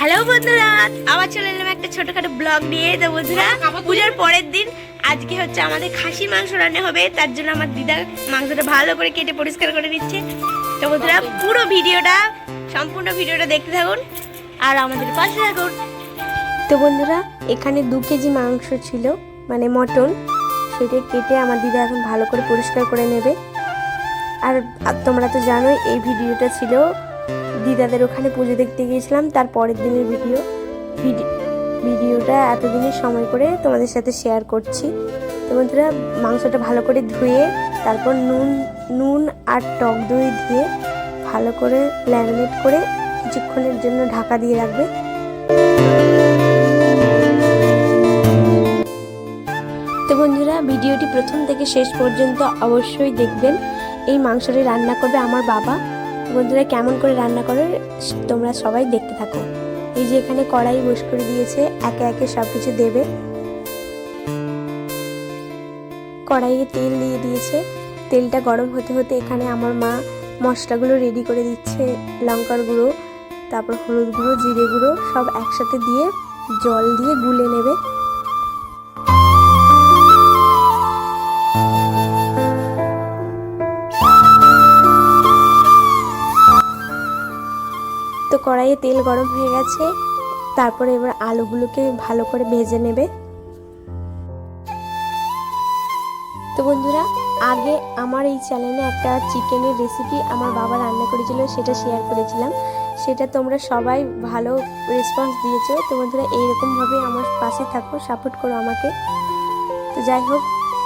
Hello বন্ধুরা। আবার চলে এলাম একটা ছোটখাটো ব্লগ নিয়ে। তো বন্ধুরা পূজার পরের দিন আজকে হচ্ছে আমাদের খাসির মাংস রান্না হবে। তার জন্য আমার দিদা মাংসটা ভালো করে কেটে পরিষ্কার করে নিচ্ছে। তো বন্ধুরা পুরো ভিডিওটা সম্পূর্ণ ভিডিওটা দেখতে থাকুন। আর আমাদের পাশে থাকুন। তো বন্ধুরা এখানে দু কেজি মাংস ছিল মানে মটন। সেটা কেটে আমার দিদা এখন ভালো করে পরিষ্কার করে নেবে। আর আর তোমরা তো জানোই এই ভিডিওটা ছিল দিদাদের ওখানে পুজো দেখতে গিয়েছিলাম, তার পরের দিনের ভিডিও ভিডি- ভিডিওটা এতদিনের সময় করে তোমাদের সাথে শেয়ার করছি। তো বন্ধুরা, মাংসটা ভালো করে ধুয়ে, তারপর নুন নুন আর টক দই দিয়ে ভালো করে ল্যামিনেট করে কিছুক্ষণের জন্য ঢাকা দিয়ে রাখবে। তো বন্ধুরা, ভিডিওটি প্রথম থেকে শেষ পর্যন্ত অবশ্যই দেখবেন। এই মাংসটি রান্না করবে আমার বাবা। বন্ধুরা, কেমন করে রান্না করে, তোমরা সবাই দেখতে থাকো। এই যে এখানে কড়াই বস করে দিয়েছে, একে একে সব কিছু দেবে। কড়াইয়ে তেল দিয়ে দিয়েছে। তেলটা গরম হতে হতে এখানে আমার মা মশলাগুলো রেডি করে দিচ্ছে, লঙ্কার গুঁড়ো, তারপর হলুদ গুঁড়ো, জিরে গুঁড়ো, সব একসাথে দিয়ে জল দিয়ে গুলে নেবে। কড়াইয়ে তেল গরম হয়ে গেছে। তারপরে এবার আলুগুলোকে ভালো করে ভেজে নেবে। তো বন্ধুরা, আগে আমার এই চ্যানেলে একটা চিকেনের রেসিপি আমার বাবা রান্না করেছিল, সেটা শেয়ার করেছিলাম। সেটা তোমরা সবাই ভালো রেসপন্স দিয়েছ। তো বন্ধুরা, এইরকমভাবে আমার পাশে থাকো সাপোর্ট করো আমাকে। তো যাই হোক,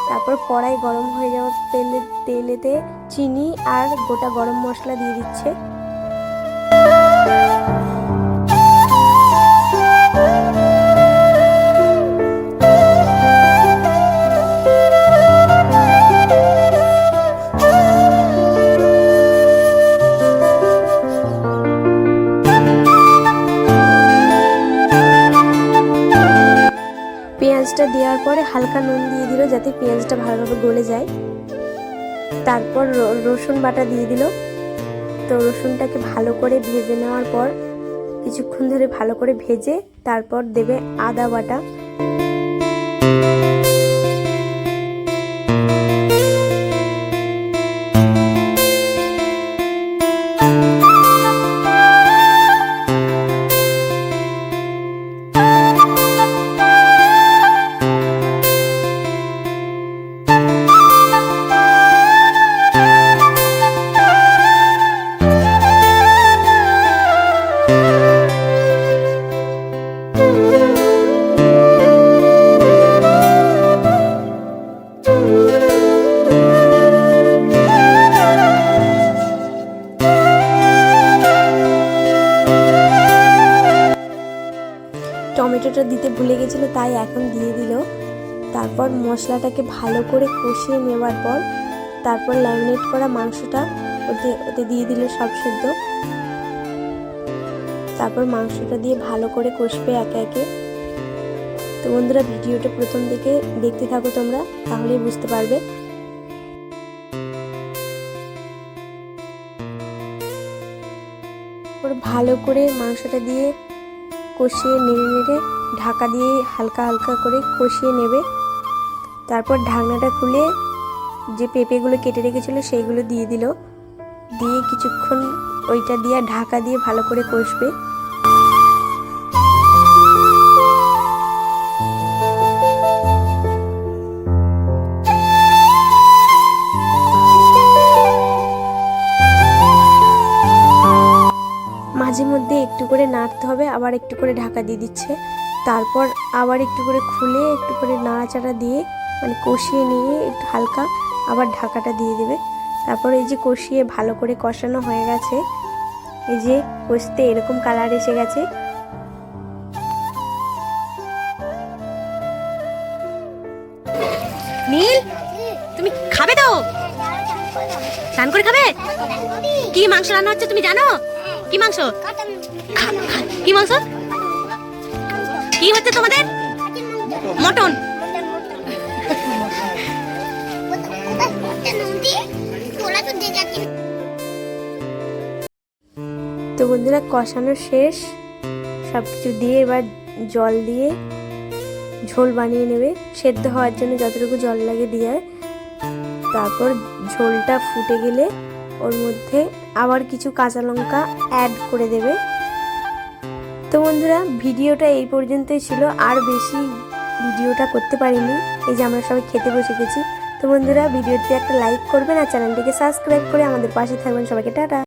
তারপর কড়াই গরম হয়ে যাওয়ার তেলে তেলেতে চিনি আর গোটা গরম মশলা দিয়ে দিচ্ছে। পেঁয়াজটা দেওয়ার পরে হালকা নুন দিয়ে দিল যাতে পেঁয়াজটা ভালোভাবে গলে যায়। তারপর রসুন বাটা দিয়ে দিল। তো রসুনটাকে ভালো করে ভেজে নেওয়ার পর কিছুক্ষণ ধরে ভালো করে ভেজে তারপর দেবে আদা বাটা। টমেটোটা দিতে ভুলে গেছিল, তাই এখন দিয়ে দিল। তারপর মশলাটাকে ভালো করে কষিয়ে নেওয়ার পর তারপর ল্যামিনেট করা মাংসটা ওতে ওতে দিয়ে দিল সব সেদ্ধ। তারপর মাংসটা দিয়ে ভালো করে কষবে একে একে। তো বন্ধুরা, ভিডিওটা প্রথম থেকে দেখতে থাকো তোমরা, তাহলেই বুঝতে পারবে। ভালো করে মাংসটা দিয়ে কষিয়ে নেড়ে নেড়ে ঢাকা দিয়ে হালকা হালকা করে কষিয়ে নেবে। তারপর ঢাকনাটা খুলে যে পেঁপেগুলো কেটে রেখেছিল সেইগুলো দিয়ে দিল। দিয়ে কিছুক্ষণ ওইটা দিয়ে ঢাকা দিয়ে ভালো করে কষবে। করে নাড়তে হবে, আবার একটু করে ঢাকা দিয়ে দিচ্ছে। তারপর আবার একটু করে খুলে একটু করে নাড়াচাড়া দিয়ে মানে কষিয়ে নিয়ে একটু হালকা আবার ঢাকাটা দিয়ে দেবে। তারপর এই যে কষিয়ে ভালো করে কষানো হয়ে গেছে, এই যে কষতে এরকম কালার এসে গেছে। নীল, তুমি খাবে তো? স্নান করে খাবে? কি মাংস রান্না হচ্ছে তুমি জানো? কি মাংস? খা- খা- কি মাংস কি হচ্ছে তোমাদের? মটন। তো বন্ধুরা, কষানো শেষ। সব কিছু দিয়ে এবার জল দিয়ে ঝোল বানিয়ে নেবে। সেদ্ধ হওয়ার জন্য যতটুকু জল লাগে দিয়ে তারপর ঝোলটা ফুটে গেলে ওর মধ্যে আবার কিছু কাঁচা লঙ্কা অ্যাড করে দেবে। তো বন্ধুরা, ভিডিওটা এই পর্যন্তই ছিল। আর বেশি ভিডিওটা করতে পারিনি। এই যে আমরা সবাই খেতে বসে গেছি। তো বন্ধুরা ভিডিওটি একটা লাইক করবেন আর চ্যানেলটিকে সাবস্ক্রাইব করে আমাদের পাশে থাকবেন। সবাইকে টাটা।